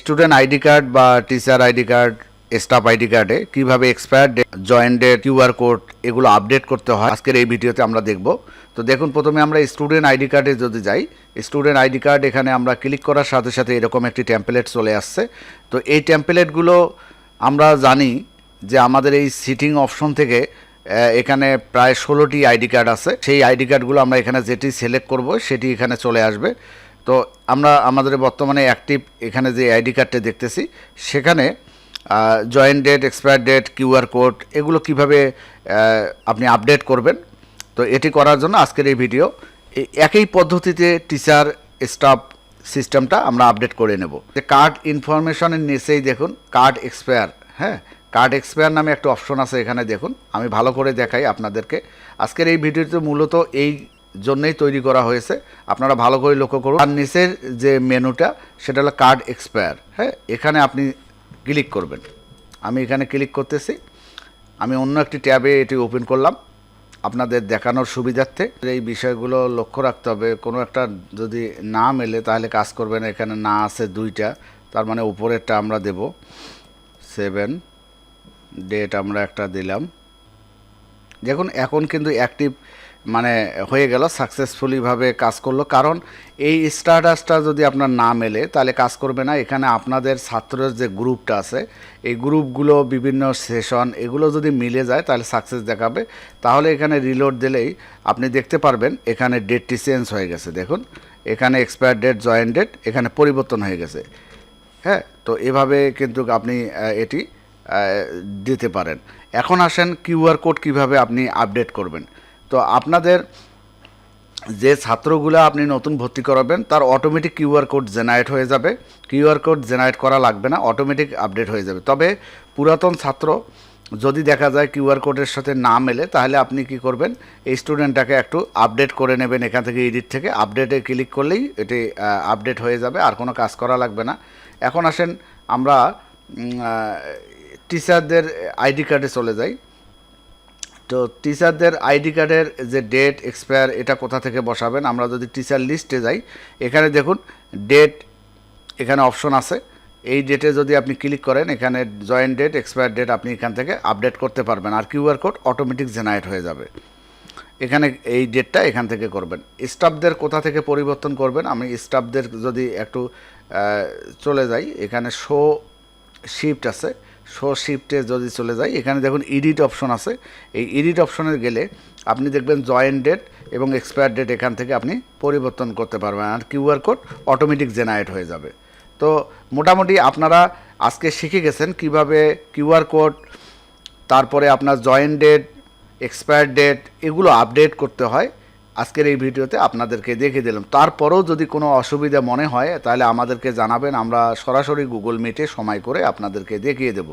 Student ID card বা teacher ID card staff ID কার্ডে কীভাবে expire date joint date QR code এগুলো update করতে হয়, আজকের এই ভিডিওতে আমরা দেখব। তো দেখুন, প্রথমে আমরা স্টুডেন্ট আইডি কার্ডে যদি যাই স্টুডেন্ট আইডি কার্ড এখানে আমরা ক্লিক করার সাথে সাথে এরকম একটি টেমপ্লেট চলে আসছে। তো এই টেমপ্লেটগুলো আমরা জানি যে আমাদের এই সিটিং অপশন থেকে এখানে প্রায় ষোলোটি আইডি কার্ড আছে। সেই আইডি কার্ডগুলো আমরা এখানে যেটি সিলেক্ট করব, সেটি এখানে চলে আসবে। তো আমরা আমাদের বর্তমানে অ্যাক্টিভ এখানে যে আইডি কার্ডটা দেখতেছি, সেখানে joint date expire date QR code এগুলো কীভাবে আপনি আপডেট করবেন। তো এটি করার জন্য আজকের এই ভিডিও একই পদ্ধতিতে টিচার স্টাফ সিস্টেমটা আমরা আপডেট করে নেব। যে কার্ড ইনফরমেশনের নিচেই দেখুন কার্ড এক্সপায়ার হ্যাঁ? কার্ড এক্সপায়ার নামে একটা অপশন আছে এখানে দেখুন, আমি ভালো করে দেখাই আপনাদেরকে। আজকের এই ভিডিওতে মূলত এই জন্যই তৈরি করা হয়েছে। আপনারা ভালো করে লক্ষ্য করুন। আর নিচের যে মেনুটা, সেটা হলো কার্ড এক্সপায়ার হ্যাঁ এখানে আপনি ক্লিক করবেন। আমি এখানে ক্লিক করতেছি। আমি অন্য একটি ট্যাবে এটি ওপেন করলাম। আপনাদের দেখানোর সুবিধার্থে। এই বিষয়গুলো লক্ষ্য রাখতে হবে। কোনো একটা যদি না মেলে, তাহলে কাজ করবে না। এখানে না আছে দুইটা। তার মানে উপরেরটা আমরা দেব। সেভেন ডেট আমরা একটা দিলাম। দেখুন, এখন কিন্তু অ্যাক্টিভ মানে হয়ে গেল সাকসেসফুলিভাবে কাজ করল। কারণ এই স্টাটাসটা যদি আপনার না মেলে, তাহলে কাজ করবে না। এখানে আপনাদের ছাত্রের যে গ্রুপটা আছে, এই গ্রুপগুলো বিভিন্ন সেশন এগুলো যদি মিলে যায়, তাহলে সাকসেস দেখাবে। তাহলে এখানে রিলোড দিলেই আপনি দেখতে পারবেন, এখানে ডেটটি চেঞ্জ হয়ে গেছে। দেখুন, এখানে এক্সপায়ার ডেট জয়েন্ট ডেট এখানে পরিবর্তন হয়ে গেছে। হ্যাঁ তো এভাবে কিন্তু আপনি এটি দিতে পারেন। এখন আসেন কিউআর কোড কীভাবে আপনি আপডেট করবেন। তো আপনাদের যে ছাত্রগুলো আপনি নতুন ভর্তি করাবেন, তার অটোমেটিক কিউআর কোড জেনারেট হয়ে যাবে। কিউআর কোড জেনারেট করা লাগবে না অটোমেটিক আপডেট হয়ে যাবে। তবে পুরাতন ছাত্র যদি দেখা যায় কিউআর কোডের সাথে না মেলে, তাহলে আপনি কি করবেন, এই স্টুডেন্টটাকে একটু আপডেট করে নেবেন এখান থেকে এডিট থেকে। আপডেটে ক্লিক করলেই এটি আপডেট হয়ে যাবে, আর কোনো কাজ করা লাগবে না। এখন আসেন আমরা টিচারদের আইডি কার্ডে চলে যাই। তো টিচারদের আইডি কার্ডের যে ডেট এক্সপায়ার এটা কোথা থেকে বসাবেন? আমরা যদি টিচার লিস্টে যাই, এখানে দেখুন ডেট এখানে অপশন আছে। এই ডেটে যদি আপনি ক্লিক করেন, এখানে জয়েন্ট ডেট এক্সপায়ার ডেট আপনি এখান থেকে আপডেট করতে পারবেন আর কিউআর কোড অটোমেটিক জেনারেট হয়ে যাবে। এখানে এই ডেটটা এখান থেকে করবেন। স্টাফদের কোথা থেকে পরিবর্তন করবেন? আমি স্টাফদের যদি একটু চলে যাই, এখানে শো শিফট আছে। শো শিফটে যদি চলে যাই এখানে দেখুন এডিট অপশন আছে। এই এডিট অপশনে গেলে আপনি দেখবেন জয়েন্ট ডেট এবং এক্সপায়ার ডেট এখান থেকে আপনি পরিবর্তন করতে পারবেন আর কিউআর কোড অটোমেটিক জেনারেট হয়ে যাবে। তো মোটামুটি আপনারা আজকে শিখে গেছেন কীভাবে কিউআর কোড তারপরে আপনার জয়েন্ট ডেট এক্সপায়ার ডেট এগুলো আপডেট করতে হয়। আজকের এই ভিডিওতে আপনাদেরকে দেখিয়ে দিলাম। তারপরেও যদি কোনো অসুবিধা মনে হয়, তাহলে আমাদেরকে জানাবেন। আমরা সরাসরি গুগল মিটে সময় করে আপনাদেরকে দেখিয়ে দেব।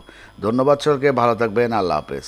ধন্যবাদ সরকে ভালো থাকবেন, আল্লাহ হাফেজ।